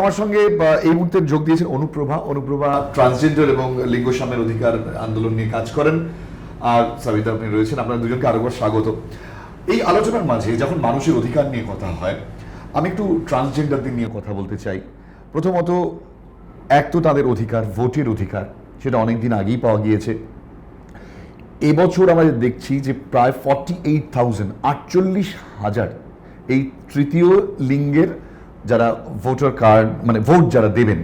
আমার সঙ্গে এই মুহূর্তে যোগ দিয়েছেন অনুপ্রভা। অনুপ্রভা ট্রান্সজেন্ডার এবং লিঙ্গ সাম্যের অধিকার আন্দোলন নিয়ে কাজ করেন। আর সবিতা, আপনি রয়েছেন। আপনার দুজনকে আরেকবার স্বাগত। এই আলোচনার মাঝে যখন মানুষের অধিকার নিয়ে কথা হয়, আমি একটু ট্রান্সজেন্ডারদের নিয়ে কথা বলতে চাই। প্রথমত, এক তো তাদের অধিকার, ভোটের অধিকার, সেটা অনেক দিন আগেই পাওয়া গিয়েছে। এবছর আমরা দেখছি যে প্রায় ফর্টি এইট থাউজেন্ড আটচল্লিশ হাজার এই তৃতীয় লিঙ্গের যারা ভোটার কার্ড মানে ভোট যারা দেবেন,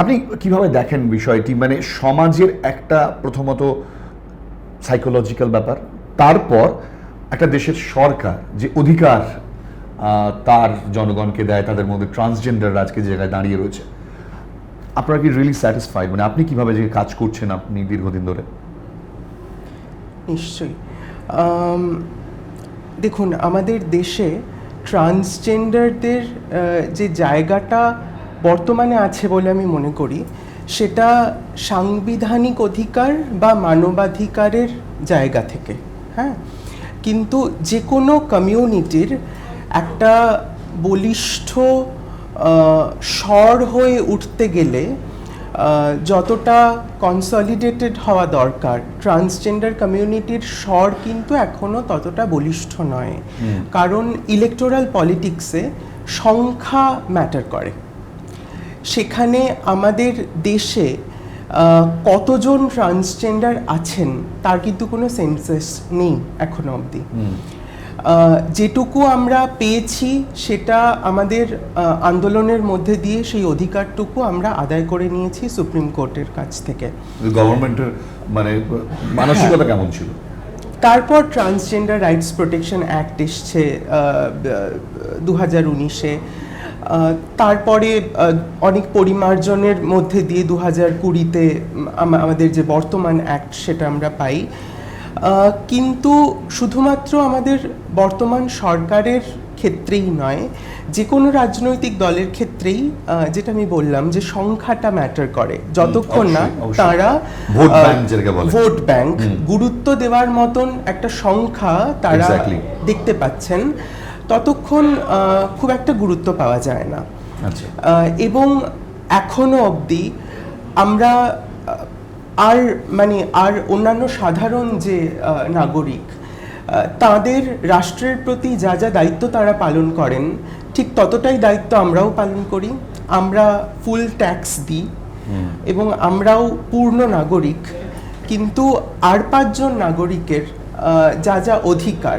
আপনি কীভাবে দেখেন বিষয়টি? মানে সমাজের একটা প্রথমত সাইকোলজিক্যাল ব্যাপার, তারপর একটা দেশের সরকার যে অধিকার তার জনগণকে দেয়, তাদের মধ্যে ট্রান্সজেন্ডার আজকে জায়গায় দাঁড়িয়ে রয়েছে। আপনারা কি রিয়েলি স্যাটিসফাইড মানে আপনি কীভাবে যে কাজ করছেন আপনি দীর্ঘদিন ধরে? নিশ্চয়ই। দেখুন, আমাদের দেশে ট্রান্সজেন্ডারদের যে জায়গাটা বর্তমানে আছে বলে আমি মনে করি, সেটা সাংবিধানিক অধিকার বা মানবাধিকারের জায়গা থেকে হ্যাঁ? কিন্তু যে কোনো কমিউনিটির একটা বলিষ্ঠ স্বর হয়ে উঠতে গেলে যতটা কনসলিডেটেড হওয়া দরকার ট্রান্সজেন্ডার কমিউনিটির স্বর কিন্তু এখনও ততটা বলিষ্ঠ নয়। কারণ ইলেকটোরাল পলিটিক্সে সংখ্যা ম্যাটার করে। সেখানে আমাদের দেশে কতজন ট্রান্সজেন্ডার আছেন তার কিন্তু কোনো সেন্সাস নেই এখনও অবধি। যেটুকু আমরা পেয়েছি সেটা আমাদের আন্দোলনের মধ্যে দিয়ে সেই অধিকারটুকু আমরা আদায় করে নিয়েছি সুপ্রিম কোর্টের কাছ থেকে। গভর্নমেন্টের মানে মানসিকতা কেমন ছিল? তারপর ট্রান্সজেন্ডার রাইটস প্রোটেকশন অ্যাক্ট এসছে দু হাজার উনিশে। তারপরে অনেক পরিমার্জনের মধ্যে দিয়ে দু হাজার কুড়িতে আমাদের যে বর্তমান অ্যাক্ট সেটা আমরা পাই। কিন্তু শুধুমাত্র আমাদের বর্তমান সরকারের ক্ষেত্রেই নয় যে কোনো রাজনৈতিক দলের ক্ষেত্রেই যেটা আমি বললাম যে সংখ্যাটা ম্যাটার করে। যতক্ষণ না। তারা ভোট ব্যাংক গুরুত্ব দেওয়ার মতন একটা সংখ্যা তারা দেখতে পাচ্ছেন ততক্ষণ খুব একটা গুরুত্ব পাওয়া যায় না। আচ্ছা। এবং এখনও অবধি আমরা আর মানে আর অন্যান্য সাধারণ যে নাগরিক তাদের রাষ্ট্রের প্রতি যা যা দায়িত্ব তারা পালন করেন ঠিক ততটাই দায়িত্ব আমরাও পালন করি। আমরা ফুল ট্যাক্স দিই এবং আমরাও পূর্ণ নাগরিক কিন্তু আর পাঁচজন নাগরিকের যা যা অধিকার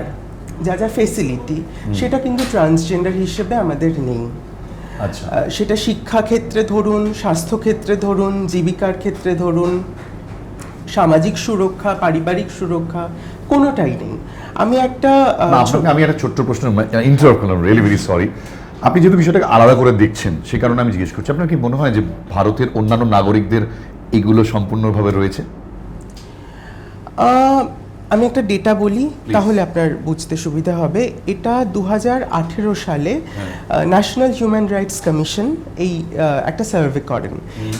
যা যা ফেসিলিটি সেটা কিন্তু ট্রান্সজেন্ডার হিসেবে আমাদের নেই। সেটা শিক্ষা ক্ষেত্রে ধরুন স্বাস্থ্য ক্ষেত্রে ধরুন জীবিকার ক্ষেত্রে ধরুন সামাজিক সুরক্ষা পারিবারিক সুরক্ষা কোনোটাই নেই। আমি একটা আমি একটা ছোট্ট প্রশ্ন ইন্টারাপ্ট করলাম রিয়েলি ভেরি সরি আপনি যেহেতু বিষয়টাকে আলাদা করে দেখছেন সে কারণে আমি জিজ্ঞেস করছি আপনার কি মনে হয় যে ভারতের অন্যান্য নাগরিকদের এগুলো সম্পূর্ণভাবে রয়েছে? আহ, আমি একটা ডেটা বলি তাহলে আপনার বুঝতে সুবিধা হবে। এটা দু হাজার আঠেরো সালে ন্যাশনাল হিউম্যান রাইটস কমিশন এই একটা সার্ভে করেন।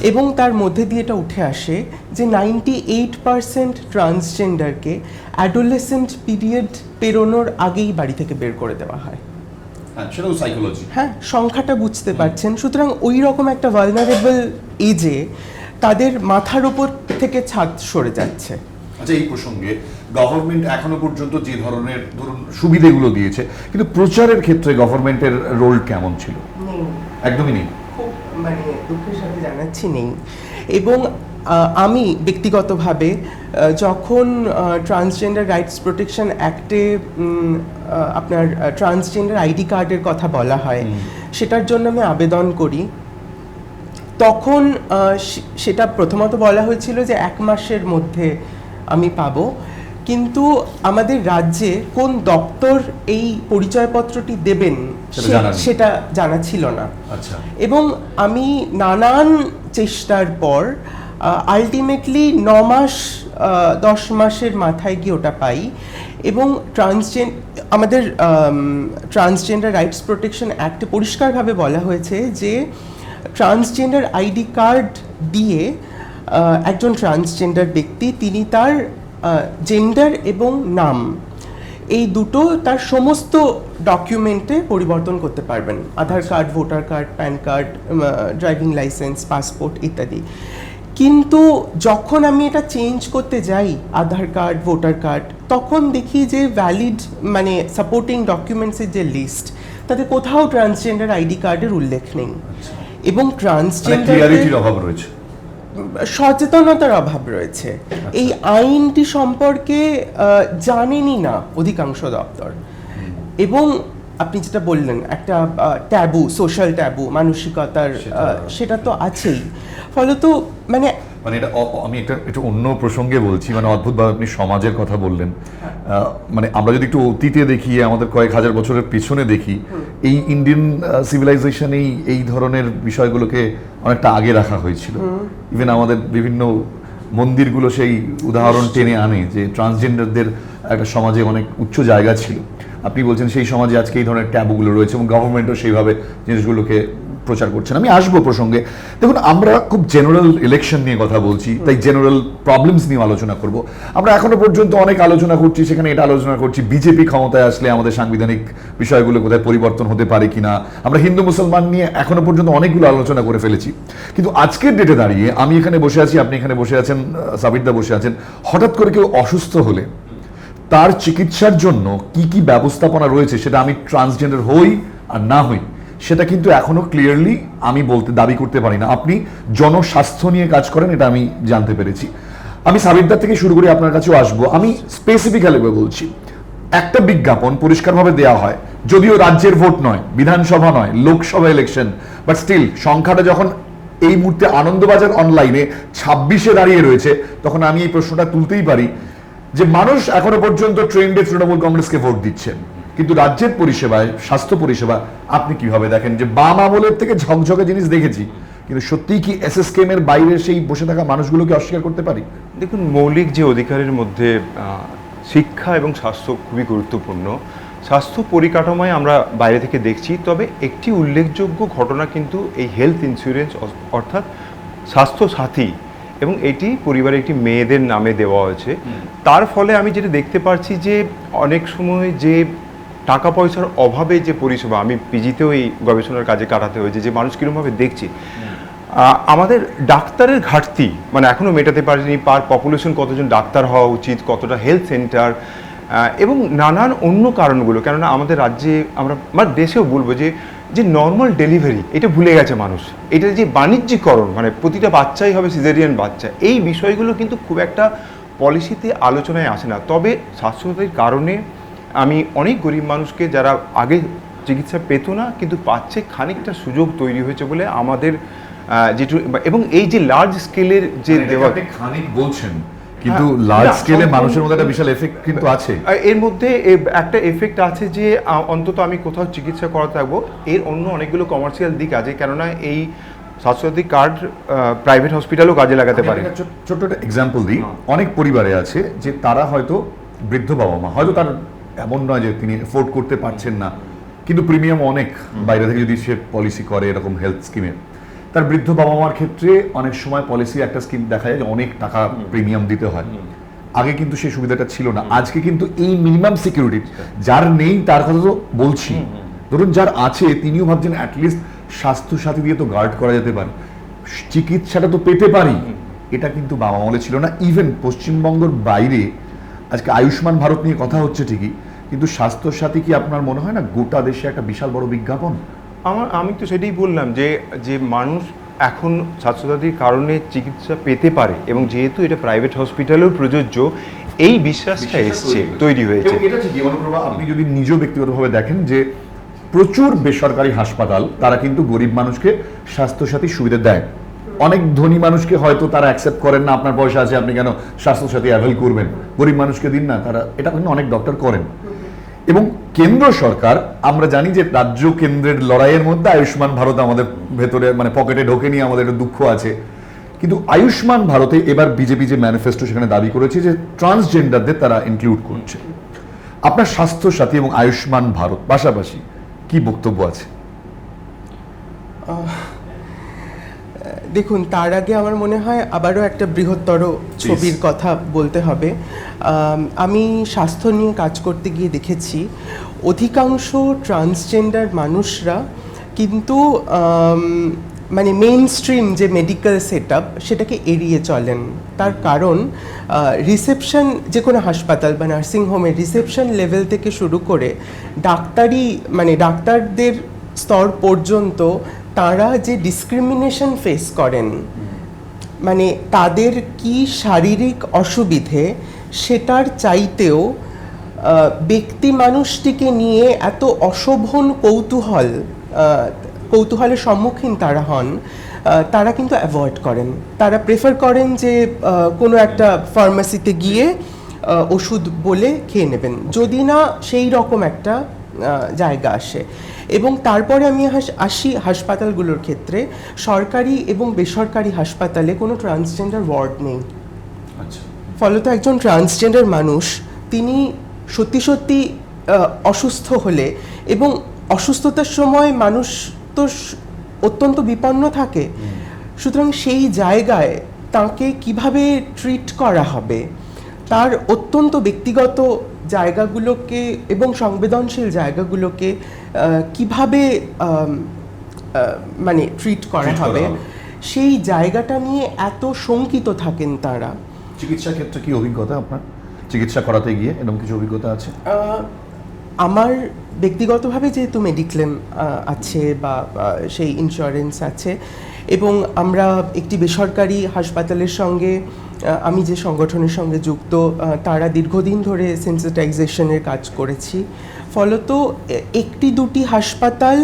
এবং তার মধ্যে দিয়ে এটা উঠে আসে যে নাইনটি এইট পার্সেন্ট ট্রান্সজেন্ডারকে অ্যাডোলেসেন্ট পিরিয়ড পেরোনোর আগেই বাড়ি থেকে বের করে দেওয়া হয়। সাইকোলজি হ্যাঁ সংখ্যাটা বুঝতে পারছেন। সুতরাং ওই রকম একটা ভালনারেবল এজে তাদের মাথার ওপর থেকে ছাদ সরে যাচ্ছে। আচ্ছা এই প্রসঙ্গে গভর্নমেন্ট এখনও পর্যন্ত যে ধরনের ধরুন সুবিধেগুলো দিয়েছে কিন্তু প্রচারের ক্ষেত্রে গভর্নমেন্টের রোল কেমন ছিল? একদমই নেই। মানে দুঃখের সাথে জানাচ্ছি নেই। এবং আমি ব্যক্তিগতভাবে যখন ট্রান্সজেন্ডার রাইটস প্রোটেকশন অ্যাক্টে আপনার ট্রান্সজেন্ডার আইডি কার্ডের কথা বলা হয় সেটার জন্য আমি আবেদন করি। তখন সেটা প্রথমত বলা হয়েছিল যে এক মাসের মধ্যে আমি পাবো। কিন্তু আমাদের রাজ্যে কোন দপ্তর এই পরিচয়পত্রটি দেবেন সেটা জানা ছিল না। আচ্ছা। এবং আমি নানান চেষ্টার পর আলটিমেটলি ন মাস দশ মাসের মাথায় গিয়ে ওটা পাই। এবং ট্রান্সজেন আমাদের ট্রান্সজেন্ডার রাইটস প্রোটেকশন অ্যাক্টে পরিষ্কারভাবে বলা হয়েছে যে ট্রান্সজেন্ডার আইডি কার্ড দিয়ে একজন ট্রান্সজেন্ডার ব্যক্তি তিনি তার জেন্ডার এবং নাম এই দুটো তার সমস্ত ডকুমেন্টে পরিবর্তন করতে পারবেন। Aadhaar card voter card PAN card driving licence passport ইত্যাদি। কিন্তু যখন আমি এটা চেঞ্জ করতে যাই আধার কার্ড ভোটার কার্ড তখন দেখি যে ভ্যালিড মানে সাপোর্টিং ডকুমেন্টসের যে লিস্ট তাতে কোথাও ট্রান্সজেন্ডার আইডি কার্ডের উল্লেখ নেই। এবং ট্রান্সজেন্ডার অভাব রয়েছে। সচেতনতার অভাব রয়েছে। এই আইনটি সম্পর্কে জানেনি জানেনই না অধিকাংশ দপ্তর। এবং আপনি যেটা বললেন একটা ট্যাবু সোশ্যাল ট্যাবু মানসিকতার সেটা তো আছেই। ফলত মানে মানে এটা আমি একটা একটু অন্য প্রসঙ্গে বলছি মানে অদ্ভুতভাবে আপনি সমাজের কথা বললেন। আহ, মানে আমরা যদি একটু অতীতে দেখি আমাদের কয়েক হাজার বছরের পিছনে দেখি এই ইন্ডিয়ান সিভিলাইজেশনেই এই ধরনের বিষয়গুলোকে অনেকটা আগে রাখা হয়েছিল। ইভেন আমাদের বিভিন্ন মন্দিরগুলো সেই উদাহরণ টেনে আনে যে ট্রান্সজেন্ডারদের একটা সমাজে অনেক উচ্চ জায়গা ছিল। আপনি বলছেন সেই সমাজে আজকে এই ধরনের ট্যাবুগুলো রয়েছে এবং গভর্নমেন্টও সেইভাবে জিনিসগুলোকে প্রচার করছেন। আমি আসব প্রসঙ্গে। দেখুন আমরা খুব জেনারেল ইলেকশন নিয়ে কথা বলছি তাই জেনারেল প্রবলেমস নিয়ে আলোচনা করব। আমরা এখনও পর্যন্ত অনেক আলোচনা করছি সেখানে এটা আলোচনা করছি বিজেপি ক্ষমতায় আসলে আমাদের সাংবিধানিক বিষয়গুলো কোথায় পরিবর্তন হতে পারে কিনা। আমরা হিন্দু মুসলমান নিয়ে এখনও পর্যন্ত অনেকগুলো আলোচনা করে ফেলেছি। কিন্তু আজকের ডেটে দাঁড়িয়ে আমি এখানে বসে আছি আপনি এখানে বসে আছেন সাবিরদা বসে আছেন। হঠাৎ করে কেউ অসুস্থ হলে তার চিকিৎসার জন্য কি কি ব্যবস্থাপনা রয়েছে সেটা আমি ট্রান্সজেন্ডার হই আর না হই সেটা কিন্তু এখনও ক্লিয়ারলি আমি বলতে, দাবি করতে পারি না। আপনি জনস্বাস্থ্য নিয়ে কাজ করেন, এটা আমি জানতে পেরেছি। আমি সাবিরদার থেকে শুরু করে আপনার কাছেও আসব। আমি স্পেসিফিক্যালি বলছি। একটা বিজ্ঞাপন পরিষ্কারভাবে দেওয়া হয়, যদিও রাজ্যের ভোট নয়, বিধানসভা নয়, লোকসভা ইলেকশন বাট স্টিল সংখ্যাটা যখন এই মুহূর্তে আনন্দবাজার অনলাইনে ছাব্বিশে দাঁড়িয়ে রয়েছে, তখন আমি এই প্রশ্নটা তুলতেই পারি যে মানুষ এখনও পর্যন্ত ট্রেন্ডে তৃণমূল কংগ্রেসকে ভোট দিচ্ছেন। কিন্তু রাজ্যের পরিষেবায় স্বাস্থ্য পরিষেবা আপনি কীভাবে দেখেন? যে বাম আমলের থেকে ঝকঝকে জিনিস দেখেছি কিন্তু সত্যিই কি এস এস এর বাইরে সেই বসে থাকা মানুষগুলোকে অস্বীকার করতে পারি? দেখুন মৌলিক যে অধিকারের মধ্যে শিক্ষা এবং স্বাস্থ্য খুবই গুরুত্বপূর্ণ। স্বাস্থ্য পরিকাঠামোয় আমরা বাইরে থেকে দেখছি তবে একটি উল্লেখযোগ্য ঘটনা কিন্তু এই হেলথ ইন্স্যুরেন্স অর্থাৎ স্বাস্থ্য সাথী এবং এটি পরিবারের একটি মেয়েদের নামে দেওয়া হয়েছে। তার ফলে আমি যেটা দেখতে পাচ্ছি যে অনেক সময় যে টাকা পয়সার অভাবে যে পরিষেবা, আমি পিজিতেও এই গবেষণার কাজে কাটাতে হয়েছে, যে মানুষ কীরকমভাবে দেখছি। আমাদের ডাক্তারের ঘাটতি মানে এখনও মেটাতে পারেনি, পার পপুলেশন কতজন ডাক্তার হওয়া উচিত, কতটা হেলথ সেন্টার এবং নানান অন্য কারণগুলো, কেননা আমাদের রাজ্যে আমরা মানে দেশেও বলব যে যে নর্মাল ডেলিভারি এটা ভুলে গেছে মানুষ। এটা যে বাণিজ্যিকরণ মানে প্রতিটা বাচ্চাই হবে সিজারিয়ান বাচ্চা, এই বিষয়গুলো কিন্তু খুব একটা পলিসিতে আলোচনায় আসে না। তবে স্বাস্থ্যসাথীর কারণে আমি অনেক গরিব মানুষকে যারা আগে চিকিৎসা পেত না কিন্তু পাচ্ছে খানিকটা সুযোগ তৈরি হয়েছে বলে আমাদের যেটু এবং এই যে লার্জ স্কেলের যে দেওয়া খানিক বলছেন কিন্তু হ্যাঁ, লার্জ স্কেলে মানুষের মধ্যে একটা বিশাল এফেক্ট কিন্তু আছে। এর মধ্যে একটা এফেক্ট আছে যে অন্তত আমি কোথাও চিকিৎসা করাতে থাকব। এর অন্য অনেকগুলো কমার্শিয়াল দিক আছে কেননা এই স্বাস্থ্যসাথী কার্ড প্রাইভেট হসপিটালও কাজে লাগাতে পারে। ছোট্ট একটা এক্সাম্পল দিই। হ্যাঁ। অনেক পরিবারে আছে যে তারা হয়তো বৃদ্ধ বাবা মা হয়তো তার এমন নয় যে তিনি এফোর্ড করতে পারছেন না। কিন্তু প্রিমিয়াম অনেক। বাইরে থেকে যদি সে পলিসি করে এরকম হেলথ স্কিমে তার বৃদ্ধ বাবা মার ক্ষেত্রে অনেক সময় পলিসি একটা স্কিম দেখা যায় যে অনেক টাকা প্রিমিয়াম দিতে হয়। আগে কিন্তু সেই সুবিধাটা ছিল না। আজকে কিন্তু এই মিনিমাম সিকিউরিটি যার নেই তার কথা তো বলছি। ধরুন যার আছে তিনিও ভাবছেন অ্যাটলিস্ট স্বাস্থ্য সাথী দিয়ে তো গার্ড করা যেতে পারে। চিকিৎসাটা তো পেতে পারি। এটা কিন্তু বাবা আমলে ছিল না। ইভেন পশ্চিমবঙ্গের বাইরে আজকে আয়ুষ্মান ভারত নিয়ে কথা হচ্ছে ঠিকই। কিন্তু স্বাস্থ্য সাথী কি আপনার মনে হয় না গোটা দেশে একটা বিশাল বড় বিজ্ঞাপন? আমার আমি তো সেটাই বললাম যে যে মানুষ এখন স্বাস্থ্যসাথীর কারণে চিকিৎসা পেতে পারে এবং যেহেতু এটা প্রাইভেট হসপিটালেও প্রযোজ্য এই বিশ্বাসটা এসছে তৈরি হয়েছে। এটা ঠিকই অনুপ্রভা আপনি যদি নিজেও ব্যক্তিগতভাবে দেখেন যে প্রচুর বেসরকারি হাসপাতাল তারা কিন্তু গরিব মানুষকে স্বাস্থ্যসাথী সুবিধা দেয়। অনেক ধনী মানুষকে হয়তো তারা অ্যাকসেপ্ট করেন না আপনার পয়সা আছে আপনি কেন স্বাস্থ্যসাথী অ্যাভেল করবেন? গরিব মানুষকে দিন না তারা এটা কিন্তু অনেক ডক্টর করেন। এবং কেন্দ্র সরকার, আমরা জানি যে রাজ্য কেন্দ্রের লড়াইয়ের মধ্যে আয়ুষ্মান ভারত আমাদের ভেতরে মানে পকেটে ঢোকে নিয়ে আমাদের দুঃখ আছে। কিন্তু আয়ুষ্মান ভারতে এবার বিজেপি যে ম্যানিফেস্টো সেখানে দাবি করেছে যে ট্রান্সজেন্ডারদের তারা ইনক্লুড করছে। আপনার স্বাস্থ্য সাথী এবং আয়ুষ্মান ভারত পাশাপাশি কি বক্তব্য আছে? দেখুন তার আগে আমার মনে হয় আবারও একটা বৃহত্তর ছবির কথা বলতে হবে। আমি স্বাস্থ্য নিয়ে কাজ করতে গিয়ে দেখেছি অধিকাংশ ট্রান্সজেন্ডার মানুষরা কিন্তু মানে মেইন স্ট্রিম যে মেডিকেল সেট সেটাকে এড়িয়ে চলেন। তার কারণ রিসেপশন যে কোনো হাসপাতাল বা নার্সিং হোমের রিসেপশন লেভেল থেকে শুরু করে ডাক্তারি মানে ডাক্তারদের স্তর পর্যন্ত তারা যে ডিসক্রিমিনেশন ফেস করেন মানে তাদের কি শারীরিক অসুবিধে সেটার চাইতেও ব্যক্তি মানুষটিকে নিয়ে এত অশোভন কৌতূহল কৌতূহলের সম্মুখীন তারা হন তারা কিন্তু অ্যাভয়েড করেন। তারা প্রেফার করেন যে কোনো একটা ফার্মাসিতে গিয়ে ওষুধ বলে খেয়ে নেবেন। যদি না, সেই রকম একটা জায়গা আসে। এবং তারপরে আমি আসি হাসপাতালগুলোর ক্ষেত্রে। সরকারি এবং বেসরকারি হাসপাতালে কোনো ট্রান্সজেন্ডার ওয়ার্ড নেই। আচ্ছা। ফলত একজন ট্রান্সজেন্ডার মানুষ তিনি সত্যি সত্যি অসুস্থ হলে এবং অসুস্থতার সময় মানুষ তো অত্যন্ত বিপন্ন থাকে। সুতরাং সেই জায়গায় তাকে কীভাবে ট্রিট করা হবে? তার অত্যন্ত ব্যক্তিগত জায়গাগুলোকে এবং সংবেদনশীল জায়গাগুলোকে কীভাবে মানে ট্রিট করা হবে। সেই জায়গাটা নিয়ে এত শঙ্কিত থাকেন তারা। চিকিৎসা ক্ষেত্রে কি অভিজ্ঞতা আপনার? চিকিৎসা করাতে গিয়ে এরকম কিছু অভিজ্ঞতা আছে? আমার ব্যক্তিগতভাবে যেহেতু মেডিক্লেম আছে বা সেই ইন্স্যুরেন্স আছে এবং আমরা একটি বেসরকারি হাসপাতালের সঙ্গে আমি যে সংগঠনের সঙ্গে যুক্ত তারা দীর্ঘদিন ধরে সেন্সিটাইজেশনের কাজ করেছি। ফলত একটি দুটি হাসপাতাল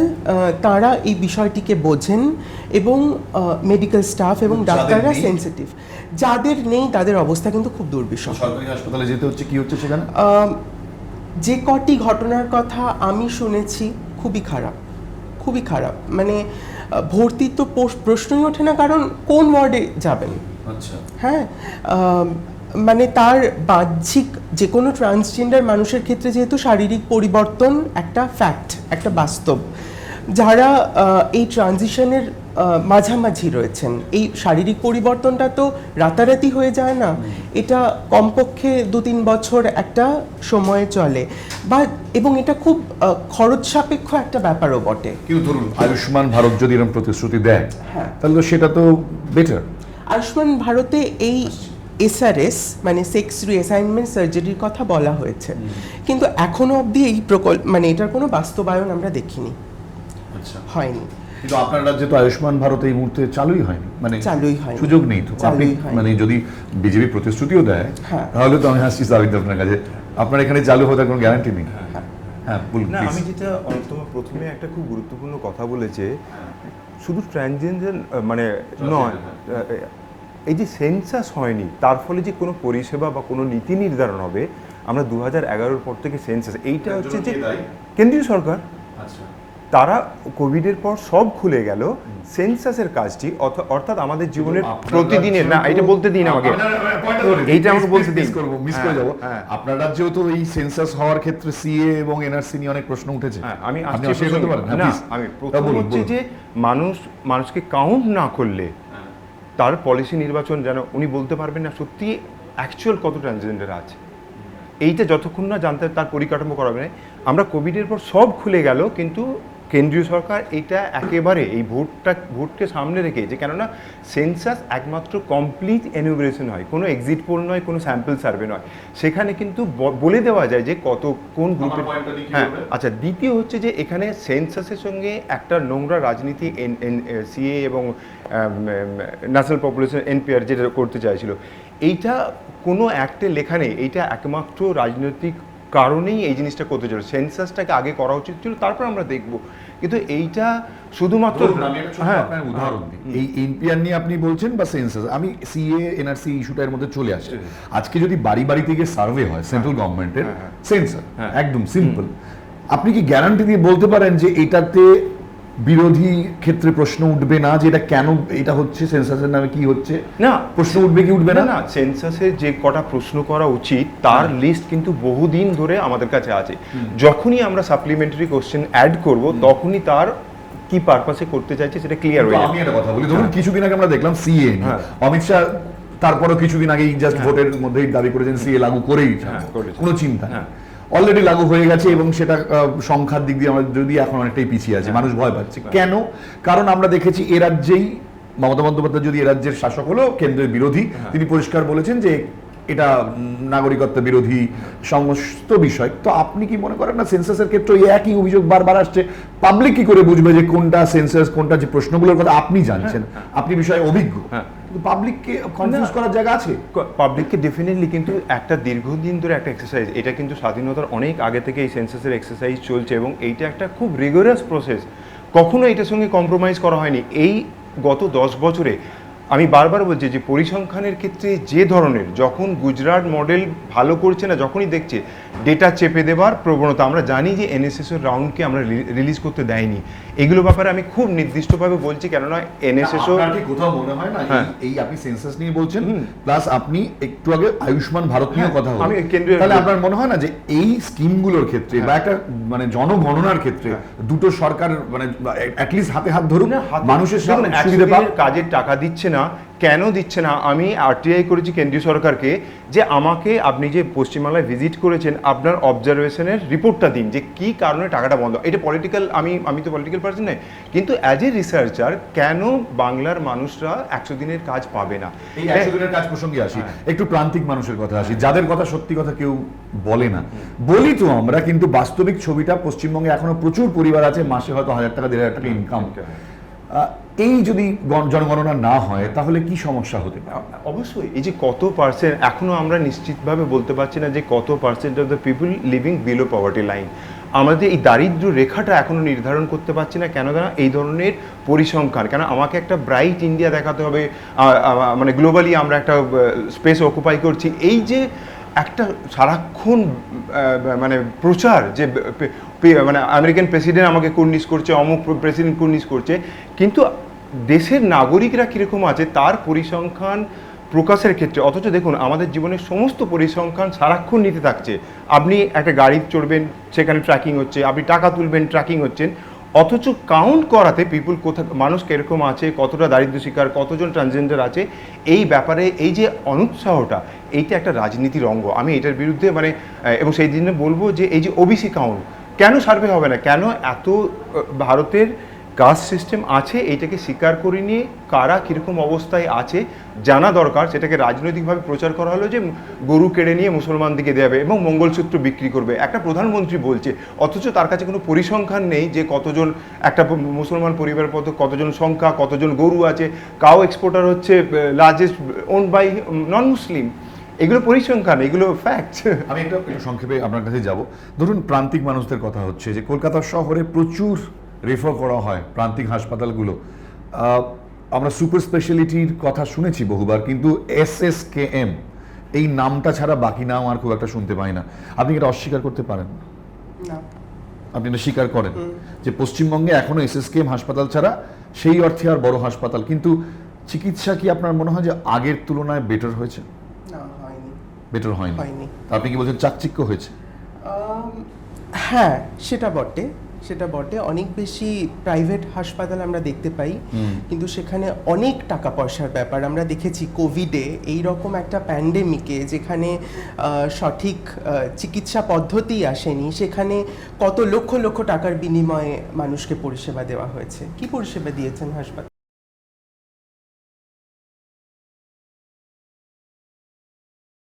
তারা এই বিষয়টিকে বোঝেন এবং মেডিকেল স্টাফ এবং ডাক্তাররা সেন্সিটিভ যাদের নেই তাদের অবস্থা কিন্তু খুব দুর্বিষহ। সরকারি হাসপাতালে যেতে হচ্ছে কি হচ্ছে সেখানে? যে কটি ঘটনার কথা আমি শুনেছি খুবই খারাপ। খুবই খারাপ। মানে আহ, ভর্তির তো প্রশ্নই ওঠে না কারণ কোন ওয়ার্ডে যাবেন? হ্যাঁ মানে তার বাহ্যিক যে কোনো ট্রান্সজেন্ডার মানুষের ক্ষেত্রে যেহেতু শারীরিক পরিবর্তন একটা ফ্যাক্ট একটা বাস্তব। যারা এই ট্রানজিশনের মাঝামাঝি রয়েছেন এই শারীরিক পরিবর্তনটা তো রাতারাতি হয়ে যায় না। এটা কমপক্ষে দু তিন বছর একটা সময়ে চলে। বা এবং এটা খুব খরচ সাপেক্ষ একটা ব্যাপারও বটে। কিন্তু ধরুন আয়ুষ্মান ভারত যদি এরকম প্রতিশ্রুতি দেয় হ্যাঁ। তাহলে তো সেটা তো বেটার আয়ুষ্মান ভারতে এই এসআরএস মানে সেক্স রিঅ্যাসাইনমেন্ট সার্জারির কথা বলা হয়েছে। কিন্তু এখনও অবধি এই প্রকল্প মানে এটার কোনো বাস্তবায়ন আমরা দেখিনি। আচ্ছা। হয়নি। কিন্তু আপনার রাজ্যে তো আয়ুষ্মান ভারত এই মুহূর্তে চালুই হয়নি। মানে চালুই হয়নি। সুযোগ নেই তো। আপনি মানে যদি বিজেপি প্রতিশ্রুতিও দেয় হ্যাঁ। তাহলে তো আমি আসছি জাভিদ আপনার কাছে। আপনার এখানে চালু হতে কোনো গ্যারান্টি নেই। হ্যাঁ। বলুন না আমি যেটা অন্যতম প্রথমে একটা খুব গুরুত্বপূর্ণ কথা বলেছে শুধু ট্রানজেন্ডার মানে নয় এই যে সেন্সাস হয়নি তার ফলে যে কোনো পরিষেবা বা কোনো নীতি নির্ধারণ হবে আমরা দু হাজার এগারোর পর থেকে সেন্সাস এইটা হচ্ছে যে কেন্দ্রীয় সরকার। আচ্ছা। তারা কোভিডের পর সব খুলে গেল সেন্সাসের কাজটি অর্থ- অর্থাৎ আমাদের জীবনের প্রতিদিনের না এটা বলতে দিন আমাকে। এইটা আমাকে বলতে দিন। করব, করে হ্যাঁ, যাব। হ্যাঁ। আপনার রাজ্যেও তো এই সেন্সাস হওয়ার ক্ষেত্রে সিএ এবং এনআরসি নিয়ে অনেক প্রশ্ন উঠেছে হ্যাঁ, আমি আপনি অস্বীকার করতে। পারেন না আমি প্রথম হচ্ছে যে মানুষ মানুষকে কাউন্ট না করলে তার পলিসি নির্বাচন যেন উনি বলতে পারবেন না সত্যি অ্যাকচুয়াল কত ট্রান্সজেন্ডার আছে এইটা যতক্ষণ না জানতে তার পরিকাঠামো করা হবে না। আমরা কোভিডের পর সব খুলে গেল কিন্তু কেন্দ্রীয় সরকার এটা একেবারে এই ভোটটা ভোটকে সামনে রেখে যে কেননা সেন্সাস একমাত্র কমপ্লিট এনুমারেশন হয় কোনো এক্সিট পোল নয় কোনো স্যাম্পল সার্ভে নয়। সেখানে কিন্তু বলে দেওয়া যায় যে কত কোন কি হ্যাঁ আচ্ছা দ্বিতীয় হচ্ছে যে এখানে সেন্সাসের সঙ্গে একটা নোংরা রাজনীতি এন এন সিএ এবং ন্যাশনাল পপুলেশন এনপিআর যেটা করতে চাইছিল। এইটা কোনো অ্যাক্টে লেখা নেই এইটা একমাত্র রাজনৈতিক কারণেই এই জিনিসটা করতে চলেছে। সেন্সাসটাকে আগে করা উচিত ছিল তারপর আমরা দেখব। কিন্তু এইটা শুধুমাত্র হ্যাঁ। উদাহরণ দিই। এই এনপিআর নিয়ে আপনি বলছেন বা সেন্সাস আমি সিএ এনআরসি ইস্যুটার মধ্যে চলে আসে আজকে যদি বাড়ি বাড়ি থেকে সার্ভে হয় সেন্ট্রাল গভর্নমেন্টের সেন্সার। একদম সিম্পল আপনি কি গ্যারান্টি দিয়ে বলতে পারেন যে এটাতে বিরোধী ক্ষেত্রে প্রশ্ন উঠবে না যে এটা কেন এটা হচ্ছে সেন্সাসের নামে কি হচ্ছে? না। প্রশ্ন উঠবে কি উঠবে না? না না সেন্সাসে যে কটা প্রশ্ন করা উচিত তার লিস্ট কিন্তু বহুদিন ধরে আমাদের কাছে আছে। যখনই আমরা সাপ্লিমেন্টারি কোশ্চেন অ্যাড করব তখনই তার কি পারপাসে করতে চাইছে সেটা ক্লিয়ার হয়ে আমি একটা কথা বলি ধরুন কিছুদিন আগে আমরা দেখলাম সিএ হ্যাঁ। অমিত শাহ তারপরও কিছুদিন আগে জাস্ট ভোটের মধ্যেই দাবি করেছেন সিএ লাগু করেই হ্যাঁ। কোনো চিন্তা হ্যাঁ। অলরেডি লাগু হয়ে গেছে এবং সেটা সংখ্যার দিক দিয়ে আমরা যদি এখন অনেকটাই পিছিয়ে আছে হ্যাঁ। মানুষ ভয় পাচ্ছে কেন কারণ আমরা দেখেছি এ রাজ্যেই মমতা বন্দ্যোপাধ্যায় যদি এ রাজ্যের শাসক হলো কেন্দ্রের বিরোধী হ্যাঁ। তিনি পরিষ্কার বলেছেন যে এটা নাগরিকত্ব বিরোধী সমস্ত বিষয়। তো আপনি কি মনে করেন না সেন্সাসের ক্ষেত্রে এই একই অভিযোগ বারবার আসছে? পাবলিক কি করে বুঝবে যে কোনটা সেন্সাস কোনটা যে প্রশ্নগুলোর কথা? আপনি জানছেন। আপনি বিষয়ে অভিজ্ঞ। হ্যাঁ। কিন্তু পাবলিককে কনফিউজ করার জায়গা আছে? পাবলিককে ডেফিনেটলি কিন্তু একটা দীর্ঘদিন ধরে একটা এক্সারসাইজ এটা কিন্তু স্বাধীনতার অনেক আগে থেকে এই সেন্সাসের এক্সারসাইজ চলছে এবং এইটা একটা খুব রিগোরাস প্রসেস কখনো এটার সঙ্গে কম্প্রোমাইজ করা হয়নি। এই গত দশ বছরে আমি বারবার বলছি যে পরিসংখ্যানের ক্ষেত্রে যে ধরনের যখন গুজরাট মডেল ভালো করছে না যখনই দেখছে ডেটা চেপে দেওয়ার প্রবণতা আমরা জানি যে এনএসএস এর রাউন্ডকে আমরা রিলিজ করতে দেয়নি। এগুলো ব্যাপারে আমি খুব নির্দিষ্টভাবে বলছি কেননা এনএসএসও কোথাও মনে হয় না এই- হ্যাঁ। আপনি সেন্সাস নিয়ে বলছেন প্লাস আপনি একটু আগে আয়ুষ্মান ভারত নিয়ে হ্যাঁ, কথা আমি কেন্দ্রীয়- তাহলে আপনার মনে হয় না যে এই স্কিমগুলোর ক্ষেত্রে বা একটা মানে জনগণনার ক্ষেত্রে দুটো সরকার মানে অ্যাটলিস্ট হাতে হাত ধরুন মানুষের সুবিধা কাজের টাকা দিচ্ছে না কেন দিচ্ছে না? আমি আরটিআই করেছি কেন্দ্রীয় সরকারকে যে আমাকে আপনি যে পশ্চিমবাংলায় ভিজিট করেছেন আপনার অবজারভেশনের রিপোর্টটা দিন যে কি কারণে টাকাটা বন্ধ। এটা পলিটিক্যাল আমি আমি তো পলিটিক্যাল পার্সন নই কিন্তু অ্যাজ এ রিসার্চার কেন বাংলার মানুষরা একশো দিনের কাজ পাবে না? এই একশো দিনের কাজ প্রসঙ্গে আসি হ্যাঁ। একটু প্রান্তিক মানুষের কথা আসি যাদের কথা সত্যি কথা কেউ বলে না। বলি তো আমরা কিন্তু বাস্তবিক ছবিটা পশ্চিমবঙ্গে এখনও প্রচুর পরিবার আছে মাসে হয়তো হাজার টাকা দেড় হাজার টাকা ইনকাম এই যদি জনগণনা না হয়, তাহলে কি সমস্যা হতে পারে? অবশ্যই। এই যে কত পার্সেন্ট এখনও আমরা নিশ্চিতভাবে বলতে পারছি না যে কত percent of the people living below poverty line আমাদের এই দারিদ্র রেখাটা এখনও নির্ধারণ করতে পারছি না কেন জানা? এই ধরনের পরিসংখ্যান। কেন? আমাকে একটা ব্রাইট ইন্ডিয়া দেখাতে হবে। মানে গ্লোবালি আমরা একটা স্পেস অকুপাই করছি। এই যে একটা সারাক্ষণ মানে প্রচার যে মানে আমেরিকান প্রেসিডেন্ট আমাকে কুর্নিশ করছে, অমুক প্রেসিডেন্ট কুর্নিশ করছে, কিন্তু দেশের নাগরিকরা কীরকম আছে, তার পরিসংখ্যান প্রকাশের ক্ষেত্রে, অথচ দেখুন, আমাদের জীবনের সমস্ত পরিসংখ্যান সারাক্ষণ নিতে থাকছে। আপনি একটা গাড়ি চড়বেন, সেখানে ট্র্যাকিং হচ্ছে, আপনি টাকা তুলবেন ট্র্যাকিং হচ্ছেন অথচ কাউন্ট করাতে পিপুল কোথা, মানুষ কীরকম আছে, কতটা দারিদ্র শিকার, কতজন ট্রান্সজেন্ডার আছে, এই ব্যাপারে এই যে অনুৎসাহটা, এইটা একটা রাজনীতির অঙ্গ। আমি এটার বিরুদ্ধে মানে এবং সেই জন্য বলব যে এই যে ওবিসি কাউন্ট কেন সার্ভে হবে না? কেন এত ভারতের কাস্ট সিস্টেম আছে এইটাকে স্বীকার করে নিয়ে কারা কীরকম অবস্থায় আছে, জানা দরকার। সেটাকে রাজনৈতিকভাবে প্রচার করা হলো যে গরু কেড়ে নিয়ে মুসলমানদিকে দেবে এবং মঙ্গলসূত্র বিক্রি করবে। একটা প্রধানমন্ত্রী বলছে, অথচ তার কাছে কোনো পরিসংখ্যান নেই যে কতজন একটা মুসলমান পরিবারের মতো কতজন সংখ্যা, কতজন গরু আছে। কাউ এক্সপোর্টার হচ্ছে largest own by non Muslim এগুলো পরিসংখ্যান, এগুলো ফ্যাক্ট আমি একটু সংক্ষেপে আপনার কাছে যাব। ধরুন প্রান্তিক মানুষদের কথা হচ্ছে যে কলকাতা শহরে প্রচুর রেফার করা হয় প্রান্তিক হাসপাতালগুলো। আমরা সুপার স্পেশালিটির কথা শুনেছি বহুবার কিন্তু এস এস কে এম এই নামটা ছাড়া বাকি নাম আর খুব একটা শুনতে পাই না। আপনি এটা অস্বীকার করতে পারেন? না। আপনি এটা স্বীকার করেন যে পশ্চিমবঙ্গে এখনও এস এস হাসপাতাল ছাড়া সেই অর্থে আর বড় হাসপাতাল। কিন্তু চিকিৎসা কি আপনার মনে হয় যে আগের তুলনায় বেটার হয়েছে? বেটার হয়নি। আপনি কি বলছেন চাকচিক্য হয়েছে? হ্যাঁ সেটা বটে। সেটা বটে। অনেক বেশি প্রাইভেট হাসপাতাল আমরা দেখতে পাই। কিন্তু সেখানে অনেক টাকা পয়সার ব্যাপার। আমরা দেখেছি কোভিডে এই রকম একটা প্যান্ডেমিকে যেখানে সঠিক চিকিৎসা পদ্ধতি আসেনি সেখানে কত লক্ষ লক্ষ টাকার বিনিময়ে মানুষকে পরিষেবা দেওয়া হয়েছে। কি পরিষেবা দিয়েছেন হাসপাতাল